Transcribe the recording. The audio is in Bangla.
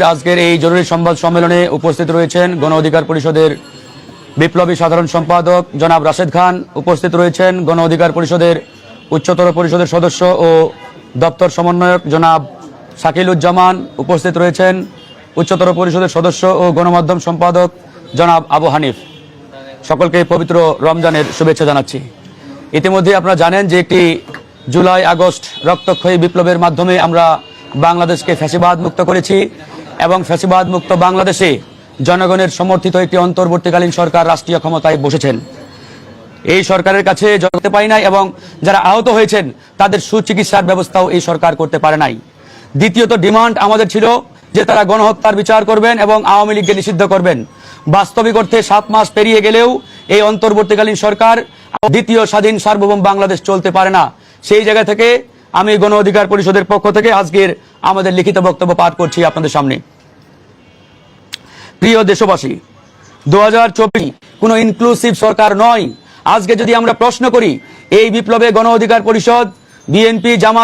আজকের এই জরুরি সংবাদ সম্মেলনে উপস্থিত রয়েছেন গণ অধিকার পরিষদের বিপ্লবী সাধারণ সম্পাদক জনাব রাশেদ খান, উপস্থিত রয়েছেন গণ অধিকার পরিষদের উচ্চতর পরিষদের সদস্য ও দপ্তর সমন্বয়ক জনাব শাকিলুজ্জামান, উপস্থিত রয়েছেন উচ্চতর পরিষদের সদস্য ও গণমাধ্যম সম্পাদক জনাব আবু হানিফ। সকলকে পবিত্র রমজানের শুভেচ্ছা জানাচ্ছি। ইতিমধ্যে আপনারা জানেন যে একটি জুলাই আগস্ট রক্তক্ষয়ী বিপ্লবের মাধ্যমে আমরা বাংলাদেশকে ফ্যাসিবাদ মুক্ত করেছি। এবং ফ্যাসিবাদ মুক্ত বাংলাদেশে জনগণের সমর্থিত একটি অন্তর্বর্তীকালীন সরকার রাষ্ট্রীয় ক্ষমতায় বসেছেন। এই সরকারের কাছে জগতে পাই নাই এবং যারা আহত হয়েছেন, তাদের সুচিকিৎসার ব্যবস্থাও এই সরকার করতে পারে নাই। দ্বিতীয়ত, ডিমান্ড আমাদের ছিল যে তারা গণহত্যার বিচার করবেন এবং আওয়ামী লীগকে নিষিদ্ধ করবেন। বাস্তবিক অর্থে সাত মাস পেরিয়ে গেলেও এই অন্তর্বর্তীকালীন সরকার দ্বিতীয় স্বাধীন সার্বভৌম বাংলাদেশ চলতে পারে না। সেই জায়গা থেকে আমি গণ অধিকার পরিষদের পক্ষ থেকে আজকের আমাদের লিখিত বক্তব্য পাঠ করছি আপনাদের সামনে। প্রিয় দেশবাসী দু হাজার কোনো ইনক্লুসিভ সরকার নয়। আজকে যদি আমরা প্রশ্ন করি, এই বিপ্লবে গণ অধিকার পরিষদ, বিএনপি, জামাত